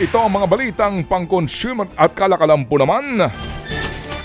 ito ang mga balitang pang-consumer at kalakalampo naman.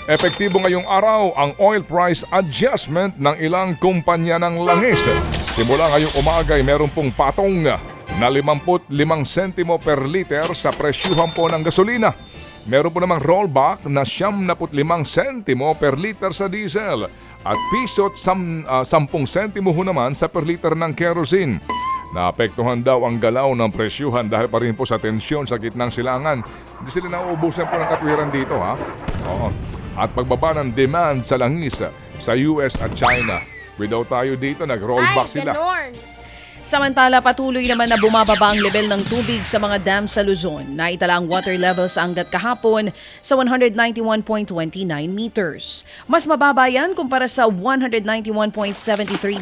Epektibo ngayong araw ang oil price adjustment ng ilang kumpanya ng langis. Simula ngayong umaga ay meron pong patong na 55 sentimo per liter sa presyuhan po ng gasolina. Meron po namang rollback na 75 sentimo per liter sa diesel at piso at sam, ah, 10 sentimo ho naman sa per liter ng kerosene. Naapektuhan daw ang galaw ng presyuhan dahil pa rin po sa tensyon sa gitnang silangan. Hindi sila nauubusan po ng katwiran dito ha. Oo. At pagbaba ng demand sa langis sa US at China. Without tayo dito, nag-rollback Ay, sila. ganon. Samantala, patuloy naman na bumababa ang level ng tubig sa mga dam sa Luzon. Naitala ang water level sa Angat kahapon sa 191.29 meters. Mas mababa yan kumpara sa 191.73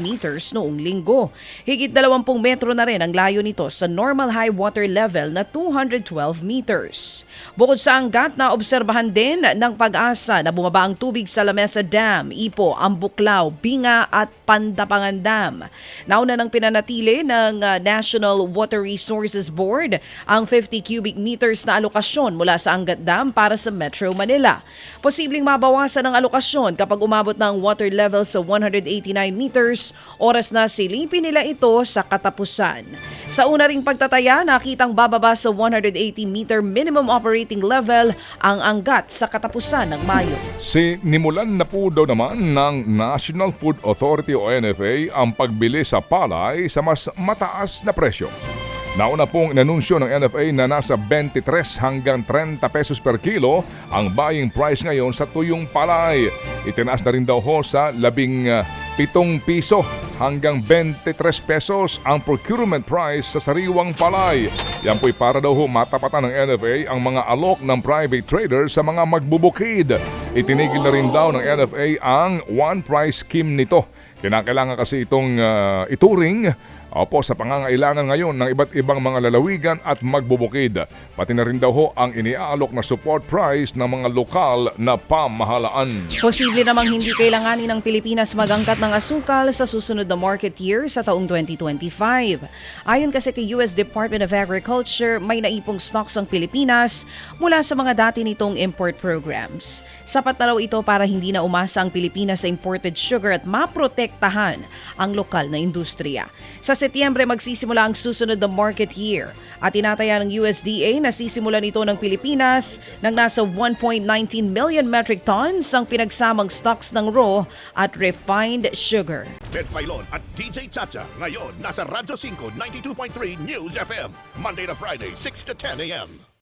meters noong linggo. Higit 20 metro na rin ang layo nito sa normal high water level na 212 meters. Bukod sa Angat, na obserbahan din ng pag-asa na bumaba ang tubig sa Lamesa Dam, Ipo, Ambuklaw, Binga at Pandapangan Dam. Nauna ng pinanatili ng uh, National Water Resources Board ang 50 cubic meters na alokasyon mula sa Angat Dam para sa Metro Manila. Posibleng mabawasan ang alokasyon kapag umabot ng water level sa 189 meters, oras na silipin nila ito sa katapusan. Sa una ring pagtataya, nakitang bababa sa 180 meter minimum operating level ang Angat sa katapusan ng Mayo. Sinimulan na po daw naman ng National Food Authority o NFA ang pagbili sa palay sa mas mataas na presyo. Nauna pong inanunsyo ng NFA na nasa 23 hanggang 30 pesos per kilo ang buying price ngayon sa tuyong palay. Itinaas na rin daw ho sa labing uh, pitong piso hanggang 23 pesos ang procurement price sa sariwang palay. Yan po'y para daw ho matapatan ng NFA ang mga alok ng private traders sa mga magbubukid. Itinigil na rin daw ng NFA ang one price scheme nito. Kinakailangan kasi itong uh, ituring Opo, sa pangangailangan ngayon ng iba't ibang mga lalawigan at magbubukid. Pati na rin daw ho ang iniaalok na support price ng mga lokal na pamahalaan. Posible namang hindi kailanganin ng Pilipinas magangkat ng asukal sa susunod na market year sa taong 2025. Ayon kasi kay US Department of Agriculture, may naipong stocks ang Pilipinas mula sa mga dati nitong import programs. Sapat na raw ito para hindi na umasa ang Pilipinas sa imported sugar at maprotektahan ang lokal na industriya. Sa Setyembre magsisimula ang susunod na market year at tinataya ng USDA na sisimulan ito ng Pilipinas ng nasa 1.19 million metric tons ang pinagsamang stocks ng raw at refined sugar. Ted Filon at DJ Chacha. Ngayon, nasa Radyo 5, 92.3 News FM. Monday to Friday, 6 to 10 a.m.